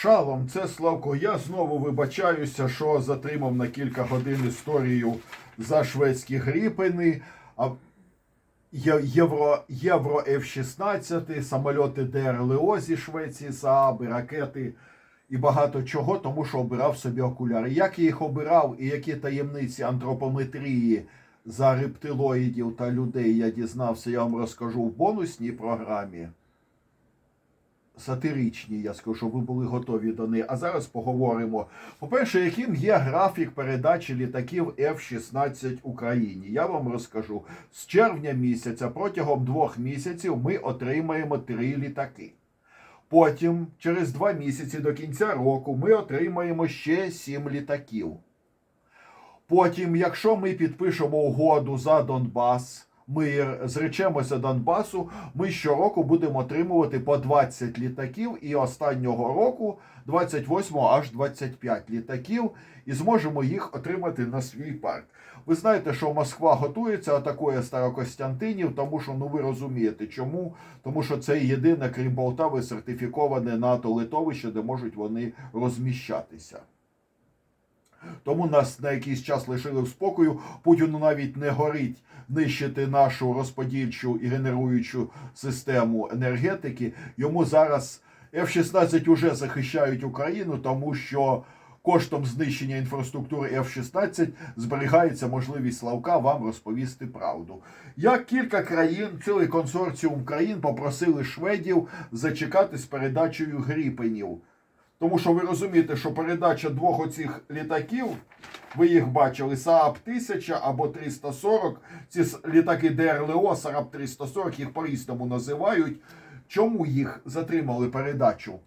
Шалом, це Славко. Я знову вибачаюся, що затримав на кілька годин історію за шведські гріпини. А Євро, Євро F-16, самольоти ДРЛО зі Швеції, Сааби, ракети і багато чого, тому що обирав собі окуляри. Як я їх обирав і які таємниці антропометрії за рептилоїдів та людей я дізнався, я вам розкажу в бонусній програмі. Сатиричній, я скажу, щоб ви були готові до неї. А зараз поговоримо. По-перше, яким є графік передачі літаків F-16 Україні? Я вам розкажу. З червня місяця протягом двох місяців ми отримаємо три літаки. Потім, через два місяці до кінця року, ми отримаємо ще сім літаків. Потім, якщо ми підпишемо угоду за Донбас, ми зречемося Донбасу, ми щороку будемо отримувати по 20 літаків, і останнього року, 28 аж 25 літаків, і зможемо їх отримати на свій парк. Ви знаєте, що Москва готується, атакує Старокостянтинів, тому що ну ви розумієте, чому? Тому що це єдине, крім Полтави, сертифіковане НАТО литовище, де можуть вони розміщатися. Тому нас на якийсь час лишили в спокою. Путіну навіть не горить нищити нашу розподільчу і генеруючу систему енергетики. Йому зараз F-16 уже захищають Україну, тому що коштом знищення інфраструктури F-16 зберігається можливість Славка вам розповісти правду. Як кілька країн, цілий консорціум країн попросили шведів зачекати з передачею гріпенів. Тому що ви розумієте, що передача двох оцих літаків, ви їх бачили, Saab 1000 або 340, ці літаки ДРЛО, Saab 340, їх по-різному називають. Чому їх затримали передачу?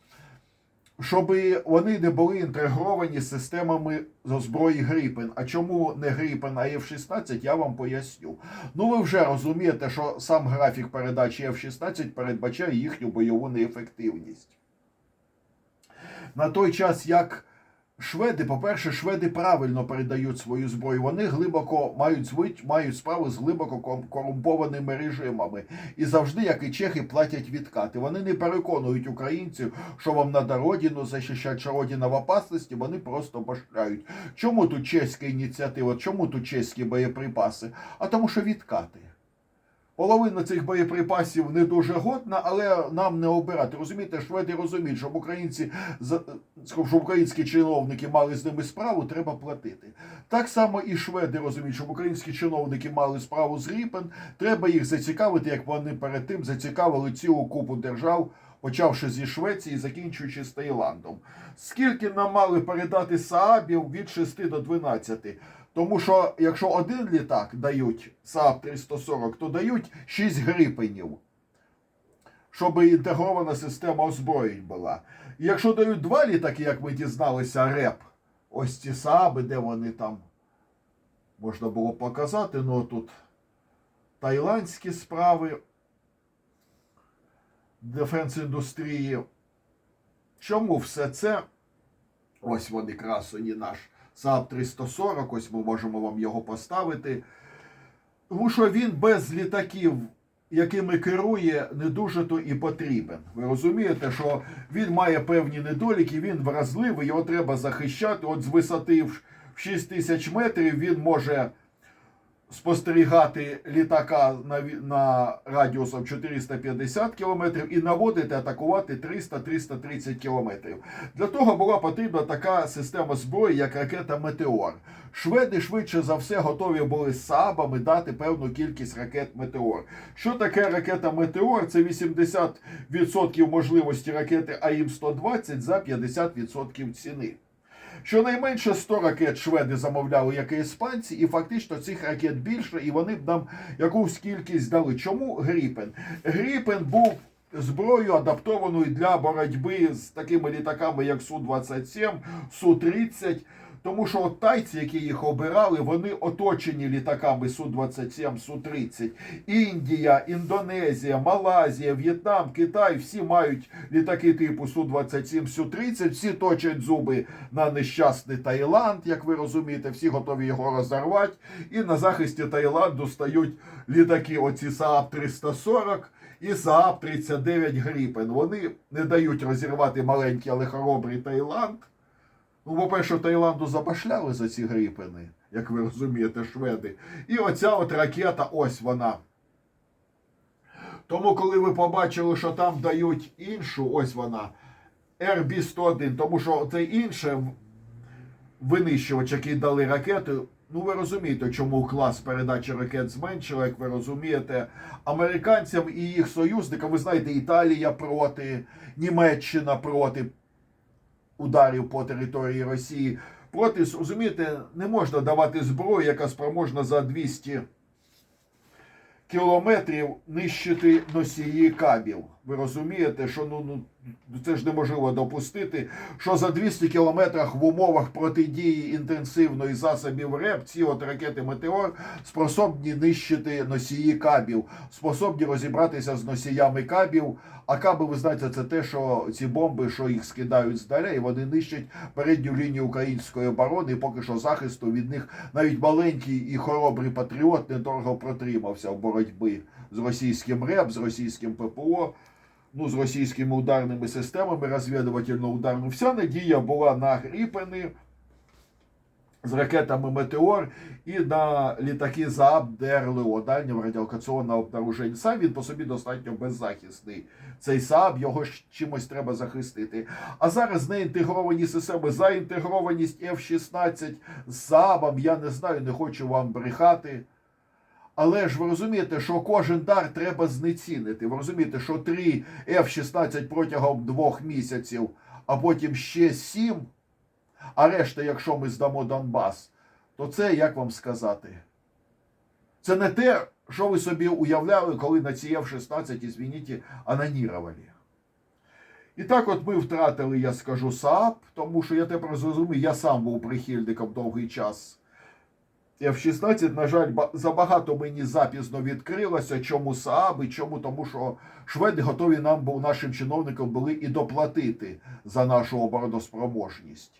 Щоб вони не були інтегровані системами зброї Гріпен. А чому не Гріпен, а F-16, я вам поясню. Ну ви вже розумієте, що сам графік передачі F-16 передбачає їхню бойову неефективність на той час, як шведи, по-перше, шведи правильно передають свою зброю. Вони глибоко мають звить, мають справу з глибоко корумпованими режимами. І завжди, як і чехи, платять відкати. Вони не переконують українців, що вам надо родину захищати, що родина в опасності, вони просто башляють. Чому тут чеська ініціатива? Чому тут чеські боєприпаси? А тому, що відкати. Половина цих боєприпасів не дуже годна, але нам не обирати. Розумієте, шведи розуміють, щоб українці щоб українські чиновники мали з ними справу, треба платити. Так само і шведи розуміють, щоб українські чиновники мали справу з Ріпен, треба їх зацікавити, як вони перед тим зацікавили цілу купу держав, почавши зі Швеції, закінчуючи з Таїландом. Скільки нам мали передати Саабів від 6 до 12? Тому що якщо один літак дають СААП 340, то дають 6 грипенів, щоб інтегрована система озброєнь була. І якщо дають два літаки, як ми дізналися, РЕП, ось ці СААБи, де вони там можна було показати, ну тут тайландські справи дефенс індустрії. Чому все це? Ось вони красуні наш Saab 340, ось ми можемо вам його поставити. Тому що він без літаків, якими керує, не дуже то і потрібен. Ви розумієте, що він має певні недоліки, він вразливий, його треба захищати. От з висоти в 6 тисяч метрів він може спостерігати літака на, на радіусом 450 кілометрів і наводити, атакувати 300-330 кілометрів. Для того була потрібна така система зброї, як ракета Метеор. Шведи швидше за все готові були з СААБами дати певну кількість ракет Метеор. Що таке ракета Метеор? Це 80% можливості ракети АІМ-120 за 50% ціни. Щонайменше 100 ракет шведи замовляли, як і іспанці, і фактично цих ракет більше, і вони б нам якусь кількість дали. Чому Гріпен? Гріпен був Зброю адаптованою для боротьби з такими літаками, як Су-27, Су-30. Тому що от тайці, які їх обирали, вони оточені літаками Су-27, Су-30. Індія, Індонезія, Малазія, В'єтнам, Китай всі мають літаки типу Су-27, Су-30, всі точать зуби на нещасний Таїланд, як ви розумієте, всі готові його розорвати. І на захисті Таїланду стають літаки, оці Saab 340. і Saab 39 Гріпен. Вони не дають розірвати маленький, але хоробрий Таїланд. Ну, по-перше, Таїланду забашляли за ці гріпени, як ви розумієте, шведи. І оця от ракета, ось вона. Тому, коли ви побачили, що там дають іншу, ось вона, RB-101, тому що це інше винищувач, який дали ракети. Ну, ви розумієте, чому клас передачі ракет зменшили, як ви розумієте, американцям і їх союзникам, ви знаєте, Італія проти, Німеччина проти ударів по території Росії. Проти, розумієте, не можна давати зброю, яка спроможна за 200 кілометрів нищити носії кабів. Ви розумієте, що ну, ну це ж неможливо допустити, що за 200 кілометрах в умовах протидії інтенсивної засобів РЕП ці от ракети Метеор способні нищити носії кабів, способні розібратися з носіями кабів. А каби, ви знаєте, це те, що ці бомби, що їх скидають здаля, і вони нищать передню лінію української оборони. І поки що захисту від них навіть маленький і хоробрий патріот недорого протримався в боротьбі з російським РЕП, з російським ППО ну, з російськими ударними системами розвідувально-ударну. Вся надія була на Гріпени з ракетами Метеор і на літаки ЗААБ ДРЛО, дальнього радіолокаційного обнаруження. Сам він по собі достатньо беззахисний. Цей СААБ його чимось треба захистити. А зараз неінтегровані системи, заінтегрованість F-16 з СААБом, я не знаю, не хочу вам брехати. Але ж ви розумієте, що кожен дар треба знецінити. Ви розумієте, що 3 F-16 протягом двох місяців, а потім ще 7, а решта, якщо ми здамо Донбас, то це як вам сказати? Це не те, що ви собі уявляли, коли на ці F-16, извините, анонірували. І так от ми втратили, я скажу, САП, тому що я тепер зрозумів, я сам був прихильником довгий час. F-16, на жаль, забагато мені запізно відкрилося. Чому СААБ і чому? Тому що шведи готові нам, бо нашим чиновникам були і доплатити за нашу обороноспроможність.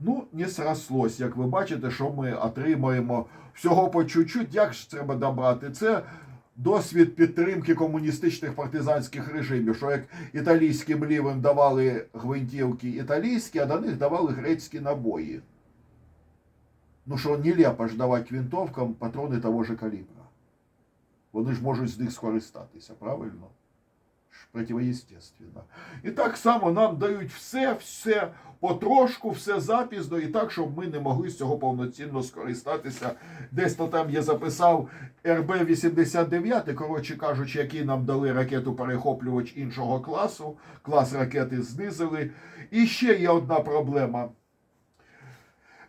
Ну, не срослось. Як ви бачите, що ми отримаємо всього по чуть-чуть. Як ж треба добрати? Це досвід підтримки комуністичних партизанських режимів, що як італійським лівим давали гвинтівки італійські, а до них давали грецькі набої. Ну що нелепо ж давати винтовкам патрони того же калібра. Вони ж можуть з них скористатися, правильно? Ж Противоестественно. І так само нам дають все, все потрошку, все запізно, і так, щоб ми не могли з цього повноцінно скористатися. Десь то там я записав РБ-89, коротше кажучи, який нам дали ракету перехоплювач іншого класу. Клас ракети знизили. І ще є одна проблема.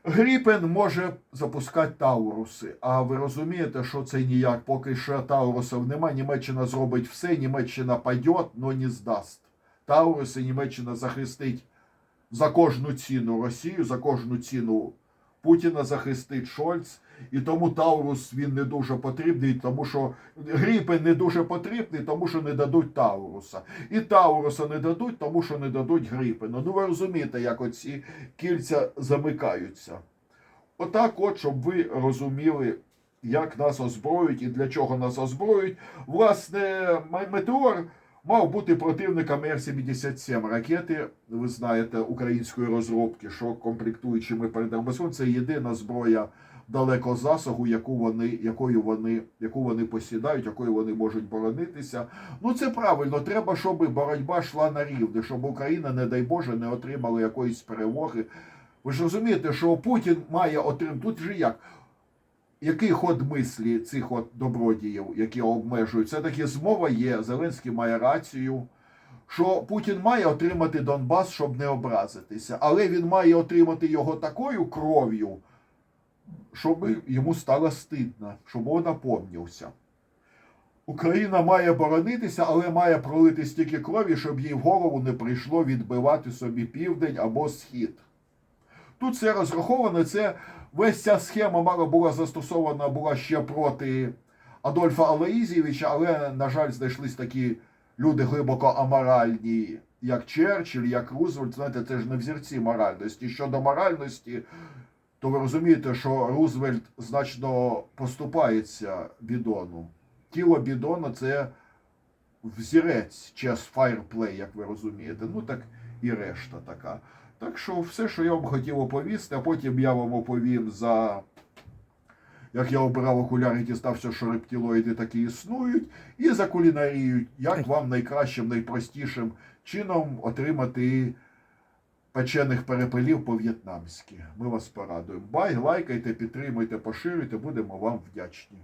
Гріпен може запускати Тауруси. А ви розумієте, що це ніяк, поки що Таурусів нема. Німеччина зробить все, Німеччина паде, но не здасть. Тауруси Німеччина захистить за кожну ціну Росію, за кожну ціну Путіна захистить Шольц. І тому Таурус він не дуже потрібний, тому що Гріпен не дуже потрібний, тому що не дадуть Тауруса. І Тауруса не дадуть, тому що не дадуть Гріпена. Ну ви розумієте, як оці кільця замикаються. Отак, от, щоб ви розуміли, як нас озброюють і для чого нас озброюють. Власне, Метеор мав бути противником Р-77 ракети, ви знаєте, української розробки, що комплектуючими передаємо. Це єдина зброя далеко засогу, яку вони, якою вони, яку вони посідають, якою вони можуть боронитися. Ну це правильно. Треба, щоб боротьба йшла на рівне, щоб Україна, не дай Боже, не отримала якоїсь перемоги. Ви ж розумієте, що Путін має отримати тут же як. Який ход мислі цих от добродіїв, які обмежують? Це таки змова є. Зеленський має рацію, що Путін має отримати Донбас, щоб не образитися, але він має отримати його такою кров'ю, щоб йому стало стидно, щоб він напомнився. Україна має боронитися, але має пролити стільки крові, щоб їй в голову не прийшло відбивати собі південь або схід. Тут все розраховано, це весь ця схема мала була застосована була ще проти Адольфа Алаїзєвича, але, на жаль, знайшлись такі люди глибоко аморальні, як Черчилль, як Рузвельт. Знаєте, це ж не взірці моральності. Щодо моральності, то ви розумієте, що Рузвельт значно поступається бідону. Тіло бідона це взірець Chess Fireplay, як ви розумієте. Ну так і решта така. Так що все, що я вам хотів оповісти, а потім я вам оповім за. Як я обирав окуляри, дістався, що рептилоїди такі існують, і за кулінарію, як вам найкращим, найпростішим чином отримати печених перепелів по-в'єтнамськи. Ми вас порадуємо. Бай, лайкайте, підтримуйте, поширюйте, будемо вам вдячні.